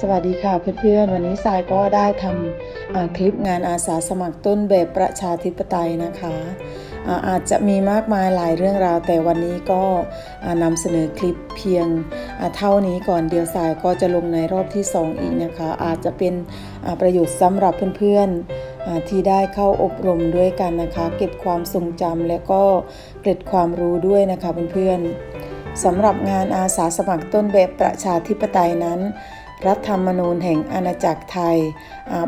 สวัสดีค่ะเพื่อนๆ วันนี้ทรายก็ได้ทำคลิปงานอาสาสมัครต้นแบบประชาธิปไตยนะคะอาอาจจะมีมากมายหลายเรื่องราว แต่วันนี้ก็นำเสนอคลิปเพียงเท่านี้ก่อนเดียวทรายก็จะลงในรอบที่ 2 อีกนะคะ อาจจะเป็นประโยชน์สำหรับเพื่อนๆอ่าที่ได้เข้าอบรมด้วยกันนะคะ เก็บความทรงจำและก็เกร็ดความรู้ด้วยนะคะเพื่อนๆสำหรับงานอาสาสมัครต้นแบบประชาธิปไตยนั้น รัฐธรรมนูญแห่งอาณาจักรไทย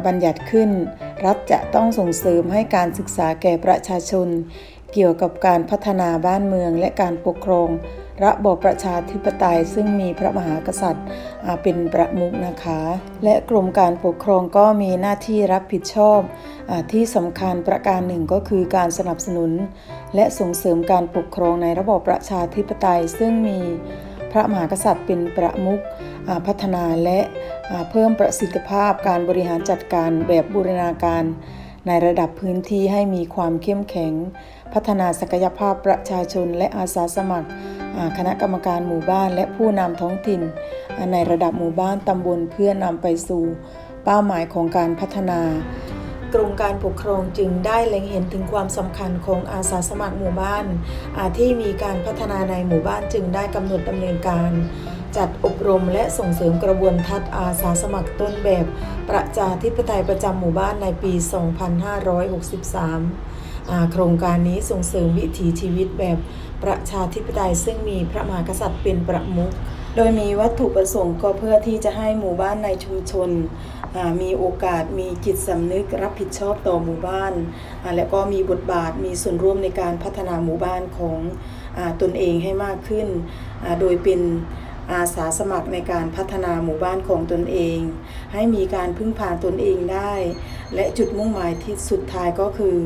บัญญัติขึ้น รัฐจะต้องส่งเสริมให้การศึกษาแก่ประชาชน เกี่ยวกับการพัฒนาบ้านเมืองและการปกครอง ระบอบประชาธิปไตยซึ่งมีพระมหากษัตริย์เป็นประมุขนะคะ และกรมการปกครองก็มีหน้าที่รับผิดชอบอที่สำคัญประการหนึ่งก็คือการสนับสนุน และส่งเสริมการปกครองในระบอบประชาธิปไตยซึ่งมี พระมหากษัตริย์เป็นประมุขพัฒนาและเพิ่มประสิทธิภาพการบริหารจัดการแบบบูรณาการในระดับพื้นที่ให้มีความเข้มแข็ง พัฒนาศักยภาพประชาชนและอาสาสมัคร คณะกรรมการหมู่บ้านและผู้นำท้องถิ่น ในระดับหมู่บ้านตำบลเพื่อนำไปสู่ เป้าหมายของการพัฒนา กรมการปกครองจึงได้เล็งเห็นถึงความสำคัญของอาสาสมัครหมู่บ้าน อาที่มีการพัฒนาในหมู่บ้านจึงได้กำหนดดำเนินการ จัดอบรมและส่งเสริมกระบวนทัศน์อาสาสมัครต้นแบบ ประชาธิปไตยประจำหมู่บ้านในปี 2563 โครงการนี้ส่งเสริมวิถีชีวิตแบบประชาธิปไตยซึ่งมีพระมหากษัตริย์เป็นประมุข โดยมีวัตถุประสงค์ก็เพื่อที่จะให้หมู่บ้านในชุมชน มีโอกาสมีจิตสำนึกรับผิดชอบต่อหมู่บ้าน และก็มีบทบาทมีส่วนร่วมในการพัฒนาหมู่บ้านของอตนเองให้มากขึ้น โดยเป็นอาสาสมัครในการพัฒนาหมู่บ้านของตนเอง ให้มีการพึ่งพาตนเองได้ และจุดมุ่งหมายที่สุดท้ายก็คือ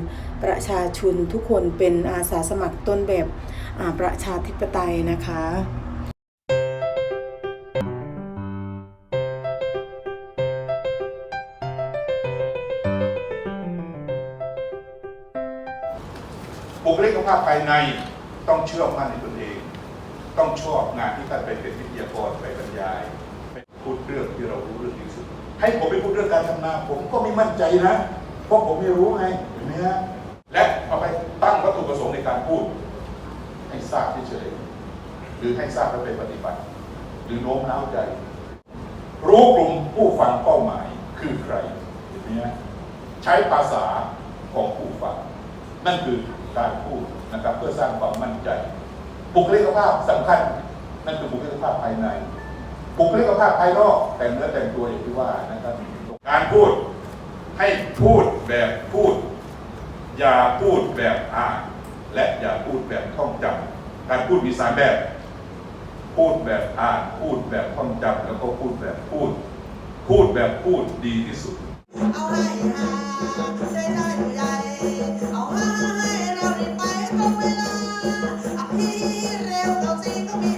ประชาชนทุกคนเป็นอาสาสมัครต้นแบบประชาธิปไตยนะคะ ลิกภาพภายในต้องเชื่อมั่นในตนเอง ต้องชอบงานที่ท่านไปเป็นวิทยากรไปบรรยายไปพูดเรื่องที่เรารู้เรื่องที่สุด ให้ผมไปพูดเรื่องการทำนา ผมก็ไม่มั่นใจนะเพราะผมไม่รู้ไงเห็นไหมฮะและเอาไปตั้งวัตถุประสงค์ในการพูด ให้ทราบเฉยหรือให้ทราบแล้วไปปฏิบัติ หรือโน้มน้าวใจ รู้กลุ่มผู้ฟังเป้าหมายคือใครเห็นไหมฮะใช้ภาษาของผู้ฟัง นั่นคือการพูดนะครับเพื่อสร้างความมั่นใจ บุคลิกภาพสำคัญ นั่นคือบุคลิกภาพภายใน บุคลิกภาพภายนอกแต่งเนื้อแต่งตัวอย่างที่ว่านะครับการพูดให้พูดแบบพูด อย่าพูดแบบอ่าน และอย่าพูดแบบท่องจำการพูดมีสามแบบ พูดแบบอ่าน พูดแบบท่องจำแล้วก็พูดแบบพูด พูดแบบพูดดีที่สุดเอาได้ได้ใหญ่เอา เร็ว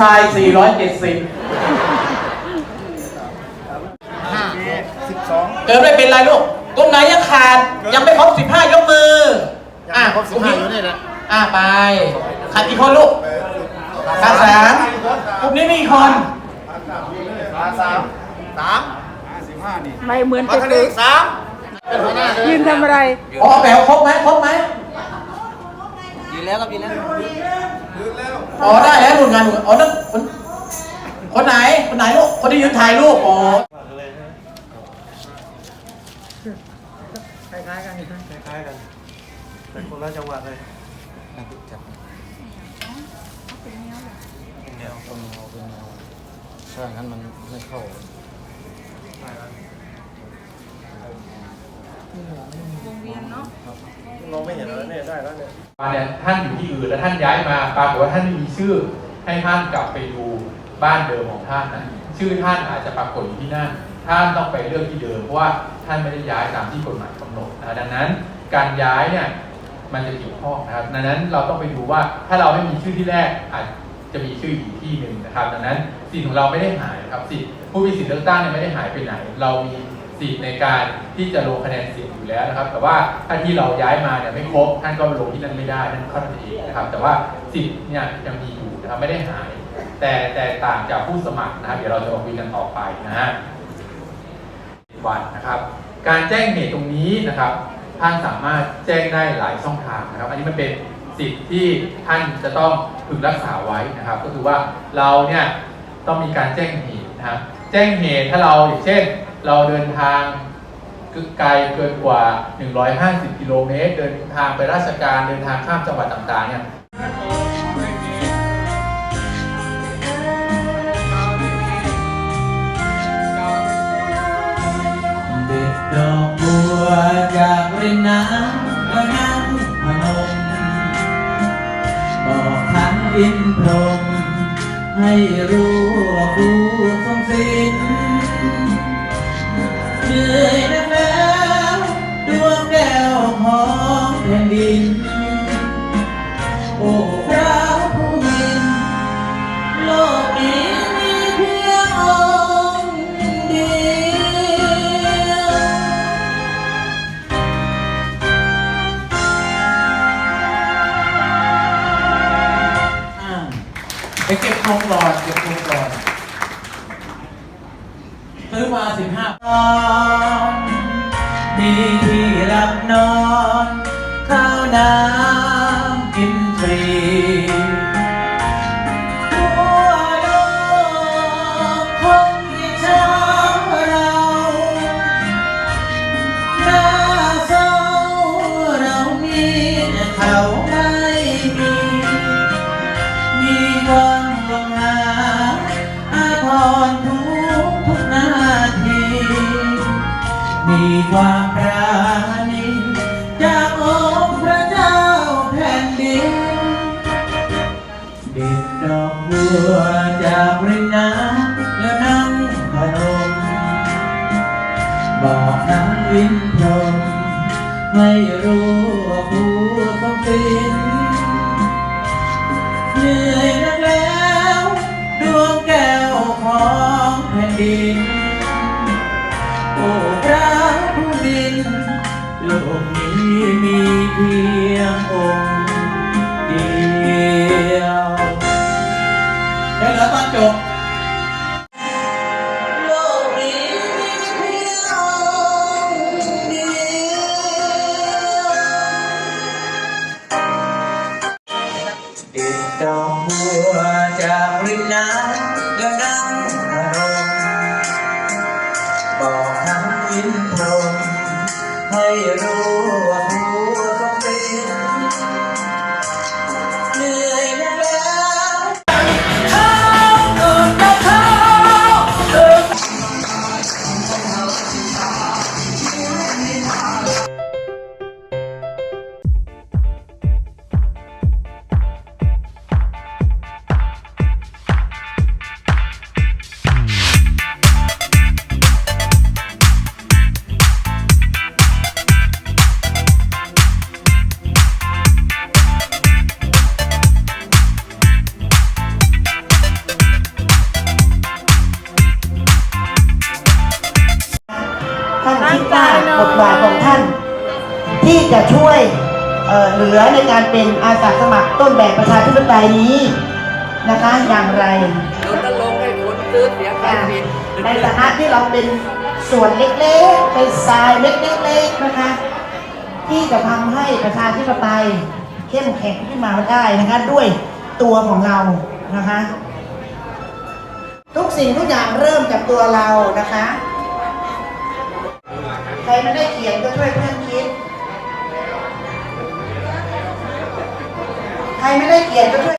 ชายสี่ร้อยเจ็ดสิบเกิดไม่เป็นไรลูกตรงไหนยังขาด ยังไม่ครบสิบห้ายกมืออะครบสิบห้าอยู่นี่แหละ อะไป ขาดกี่คนลูกขาดสามกลุ่มนี้มีกี่คนไม่เหมือนจะสามยืนทำอะไร อ๋อแปลว่าครบไหมครบไหมยืนแล้วครับยืนแล้ว อ๋อได้แล้วหนุนงานหนุนอ๋อนั่นคนคนไหนคนไหนลูกคนที่ยืนถ่ายรูปอ๋อคล้ายๆกันคล้ายๆกันแต่คนละจังหวัดเลยแนวตรงแนวเป็นแนวถ้าอย่างนั้นมันไม่เข้า มองไม่เห็นแล้วเนี่ยได้แล้วเนี่ยมาเนี่ยท่านอยู่ที่อื่นแล้วท่านย้ายมาปรากฏว่าท่านไม่มีชื่อ ให้ท่านกลับไปดูบ้านเดิมของท่านนะชื่อท่านอาจจะปรากฏอยู่ที่นั่นท่านต้องไปเลือกที่เดิมเพราะว่าท่านไม่ได้ย้ายตามที่กฎหมายกำหนดนะดังนั้น การย้ายเนี่ยมันจะเกี่ยวข้องนะครับดังนั้นเราต้องไปดูว่าถ้าเราไม่มีชื่อที่แรกอาจจะมีชื่ออีกที่หนึ่งนะครับ ดังนั้นสิทธิ์ของเราไม่ได้หายครับสิทธิ์ผู้มีสิทธิ์เลือกตั้งเนี่ยไม่ได้หายไปไหน เรามี สิทธิ์ในการที่จะลงคะแนนเสียงอยู่แล้วนะครับ แต่ว่าถ้าที่เราย้ายมาเนี่ยไม่ครบท่านก็ลงที่นั่นไม่ได้นั่นข้อนั้นเองนะครับ แต่ว่าสิทธิ์เนี่ยยังมีอยู่นะครับไม่ได้หาย แต่แต่ต่างจากผู้สมัครนะครับ เดี๋ยวเราจะมาคุยกันต่อไปนะฮะวันนะครับ การแจ้งเหตุตรงนี้นะครับ ท่านสามารถแจ้งได้หลายช่องทางนะครับ อันนี้มันเป็นสิทธิ์ที่ท่านจะต้องพึงรักษาไว้นะครับ ก็คือว่าเราเนี่ยต้องมีการแจ้งเหตุนะครับ แจ้งเหตุถ้าเราอย่างเช่น เราเดินทางไกลเกินกว่า 150 กิโลเมตร เดินทางไปราชการเดินทางข้ามจังหวัดต่างๆเนี่ย เก็บโครงหลอดเก็บโครงหลอดซื้อมาสิบห้าต มีค บทบาทของท่าน ที่จะช่วยเอ่อเหลือในการเป็นอาสาสมัครต้นแบบประชาธิปไตยนี้นะคะอย่างไรรณรงค์ให้คนซื้อเสียงการบินในฐานะที่เราเป็นส่วนเล็กๆเป็นทรายเล็กๆนะคะ ที่จะทำให้ประชาธิปไตยเข้มแข็งขึ้นมาได้นะคะด้วยตัวของเรานะคะ ทุกสิ่งทุกอย่างเริ่มจากตัวเรานะคะ ใครไม่ได้เขียนก็ช่วยเพื่อนคิด ใครไม่ได้เขียนก็ช่วย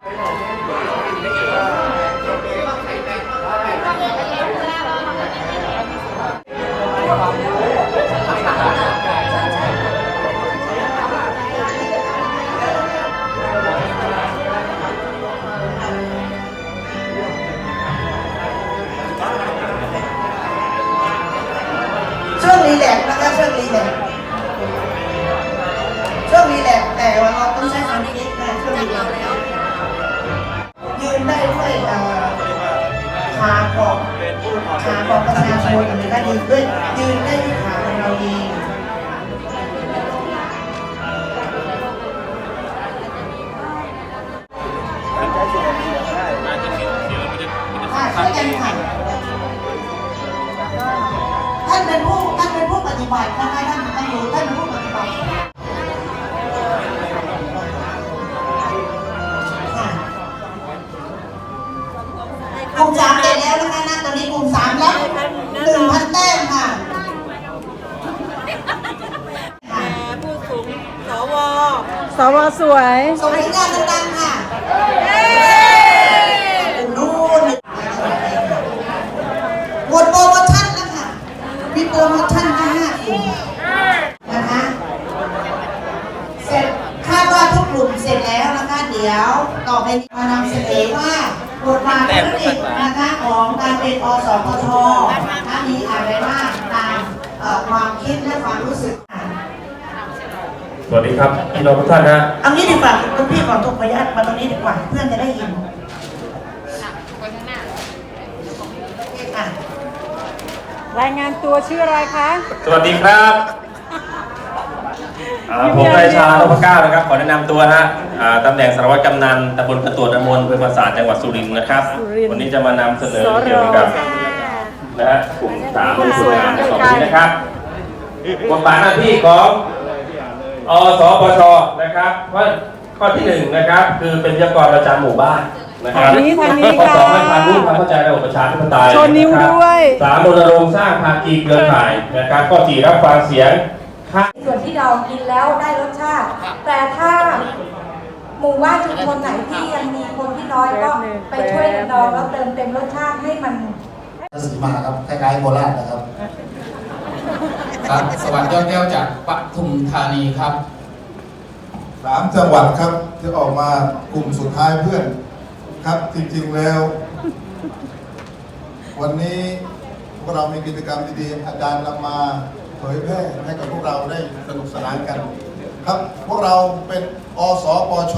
พี่น้องทุกท่านนะเอางี้ดีกว่าคุณพี่ขอทุกขออนุญาตมาตรงนี้ดีกว่า เพื่อนจะได้ยินอะรายงานตัวชื่ออะไรคะ สวัสดีครับอ่าผมนายชาโนพเก้านะครับ ขอแนะนำตัวนะฮะอ่าตำแหน่งสารวัตรกำนันตำบลกระตรวจอำมลอำเภอปราสาทจังหวัดสุรินทร์นะครับ สุรินทร์ วันนี้จะมานำเสนอสรเกี่ยวกับ นะฮะกลุ่มสามในส่วนงานในสองนี้นะครับบทบาทหน้าที่ของ อสปชนะครับว่าข้อที่หนึ่งนะครับ คือเป็นวิทยากรประจำหมู่บ้านนะครับทางนี้ทางนี้ข้อสองค่ะให้ความรู้ความเข้าใจระบบประชาธิปไตยโชว์นิ้วะครับด้วยสามรณรงค์สร้างภาคีเครือข่ายนะครับข้อสี่รับฟังเสียงข้าส่วนที่เรากินแล้วได้รสชาติ แต่ถ้าหมู่บ้านชุมชนไหนที่ยังมีคนที่น้อยก็ไปช่วยกันดองแล้วเติมเต็มรสชาติให้มันสีมาครับคล้ายๆโคราชนะครับ ครับ สวัสดียอดแก้วจากปทุมธานีครับสามจังหวัดครับที่ออกมากลุ่มสุดท้ายเพื่อนครับจริงๆแล้ว วันนี้พวกเรามีกิจกรรมดีๆอาจารย์นำมาเผยแพร่ให้กับพวกเราได้สนุกสนานกันครับ พวกเราเป็นอสปช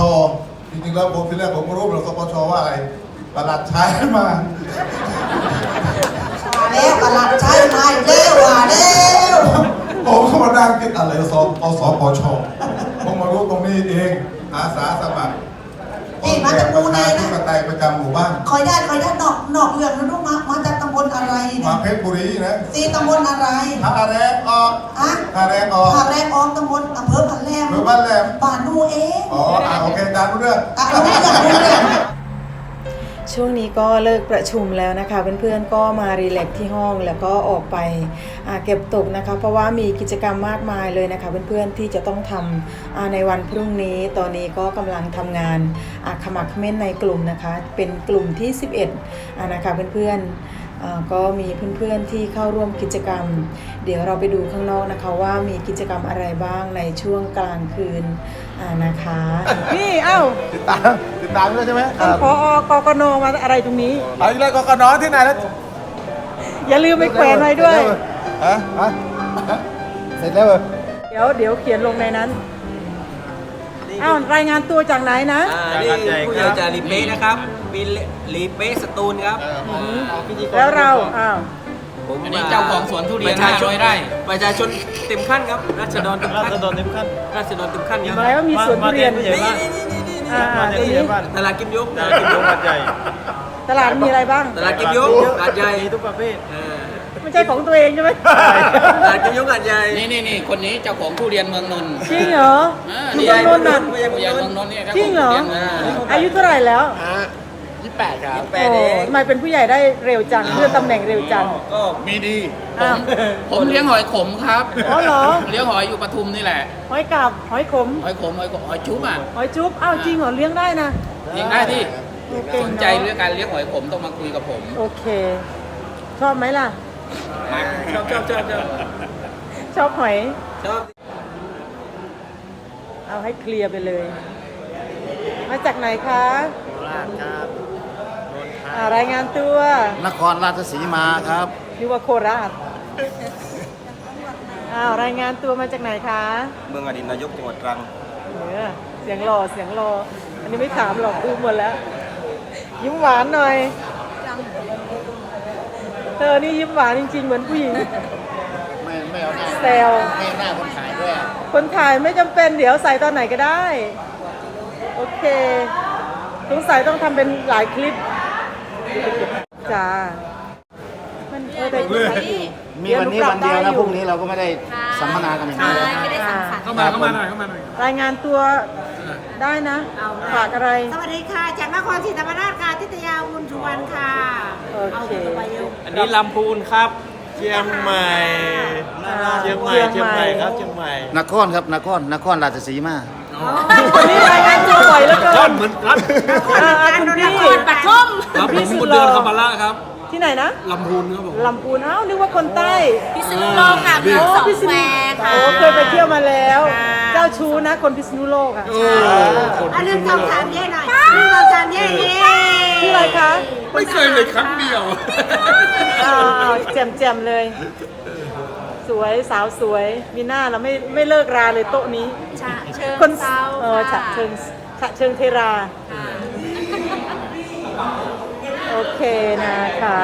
จริงๆแล้วผมทีแรกผมก็รู้ว่าสปชว่าอะไรประหลัดใช้มามาแล้วตลาดใช้มาอีกแล้วว่าแล้ วผมก็มานั่งคิดอะไรสอสปชผมมารู้ตรงนี้เองอาสาสมัครนี่มาจากหมู่ไหนที่นะปไตยประจำหมู่บ้านคอยได้คอยได้นอกนอกเรื่องนะลูกมามาจากตำบลอะไรมานะเพชรบุรีนะซีตำบลอะไรท่าแรงออกอะท่าแรงออกผาแรกออมตำบลอำเภอพันแรมเมืองบ้านแหลมบ้านดูเองอ๋ออ่าโอเคตามรู้เรื่อง อะเราไม่อยากรู้เลยโช่วงนี้ก็เลิกประชุมแล้วนะคะ เพื่อนๆก็มารีแลกซ์ที่ห้องแล้วก็ออกไปเก็บตกนะคะ เพราะว่ามีกิจกรรมมากมายเลยนะคะ เพื่อนๆที่จะต้องทำอ่าในวันพรุ่งนี้ ตอนนี้ก็กำลังทำงานอ่าขมักเม้นในกลุ่มนะคะ เป็นกลุ่มที่ 11นะคะเพื่อนๆก็มีเพื่อนๆที่เข้าร่วมกิจกรรม เดี๋ยวเราไปดูข้างนอกนะคะว่ามีกิจกรรมอะไรบ้างในช่วงกลางคืน อ่านะคะนี่เอ้าติดตามติดตามด้วยใช่ไหมท่านพอกกนมาอะไรตรงนี้ไปเลยกกนที่ไหนแล้วอย่าลืมไปแขวนไว้ด้วย ฮะฮะเสร็จแล้วเหรอเดี๋ยวเดี๋ยวเขียนลงในนั้นอ้าวรายงานตัวจากไหนนะนี่ผู้ใหญ่จากลีเป้นะครับปีลีเป้สตูลครับ แล้วเราอ้าว ผมอันนี้เจ้าของสวนทุเรียนประชาชน500ไร่ ประชาชนเต็มขั้นครับราษฎรเต็มขั้นราษฎรเต็มขั้นราษฎรเต็มขั้นครับหมายว่ามีสวนทุเรียนอ่าอ่าตรงนี้ตลาดกิมยกตลาดกิมยกหาดใหญ่ตลาดมีอะไรบ้าง ตลาดกิมยกหาดใหญ่ทุกประเภทไม่ใช่ของตัวเองใช่ไหมตลาดกิมยกหาดใหญ่นี่นี่นี่คนนี้เจ้าของทุเรียนเมืองนนท์จริงเหรอ อ่าอยู่นี่ตรงนู้นน่ะไม่ใช่ผู้เมืใหญ่องเมืนองนนท์นท์เนี่ยครับจริงเหรอทุยนมืงนนท์ อายุเท่าไหร่แล้ว ยี่แปดครับโอ้ทำไมเป็นผู้ใหญ่ได้เร็วจังเลื่อนตำแหน่งเร็วจังก็มีดี อ้าว ผมเลี้ยงหอยขมครับอ๋อเหรอ เลี้ยงหอยอยู่ปทุมนี่แหละ หอยกาบหอยขม หอยขมหอยขมหอยชุบอะหอยจุ๊บอ้าวจริงเหรอเลี้ยงได้นะ เลี้ยงได้ที่โอเคเนอะสนใจเรื่องการเลี้ยงหอยขมต้องมาคุยกับผมโอเค ชอบไหมล่ะชอบชอบชอบชอบชอบหอย ชอบเอาให้เคลียร์ไปเลย มาจากไหนคะราชครับ อ่ารายงานตัวนครราชสีมาครับ นึกว่าโคราชอ้าวรายงานตัวมาจากไหนคะ เมืองอดีตนายกจังหวัดตรัง เออเสียงหล่อเสียงหล่ออันนี้ไม่ถามหรอกดูหมดแล้ว ยิ้มหวานหน่อย เธอนี่ยิ้มหวานจริง ๆ เหมือนผู้หญิง ไม่ไม่เอาหน้าแซว ไม่เอาหน้าคนขายด้วยคนถ่ายไม่จำเป็นเดี๋ยวใส่ตอนไหนก็ได้ โอเคสงสัยต้องทำเป็นหลายคลิป จ้ามันเออแต่คลิปอยู่มีวันนี้วันเดียวนะพรุ่งนี้เราก็ไม่ได้สัมมนากันอย่างนี้ไม่ได้สังสรรค์เข้ามาเข้ามาหน่อยเข้ามาหน่อย รายงานตัวได้นะ ฝากอะไร สวัสดีค่ะ จากนครศรีธรรมราชค่ะทิตยาอุนสุวรรณค่ะโอเอาเคตัวไปเร็วอันนี้ลำพูนครับ เชียงใหม่เชียงใหม่ เชียงใหม่ครับ เชียงใหม่ นครครับนครนครราชสีมาคนนี้รายงานตัวบ่อยแล้ว เกินเหมือนกันอ่าอ่าคุณพี่ปฐมครับผมพี่สุดบุญหล่เดืออนคำบาระครับที่ไหนนะลำพูนครับผมลำพูนอ้าวนึกว่าคนใต้พิษณุโลกค่ะเมืองสองพิษแควณุค่ะโอ้เคยไปเที่ยวมาแล้วค่ะเจ้าชู้นะคนพิษณุโลกอะอันหนึ่งสองสามเย่หน่อยหนึ่งสองสามเย่เย่ที่อะไรคะไม่เคยเลยครั้งเดียวอ่าแจ่มแจ่มๆเลย สวยสาวสวยมีหน้าเราไม่ไม่เลิกราเลยโต๊ะนี้ฉะเชิงคนเซาเออฉะค่ะเชิง ฉะเชิงเทรา โอเคนะคะ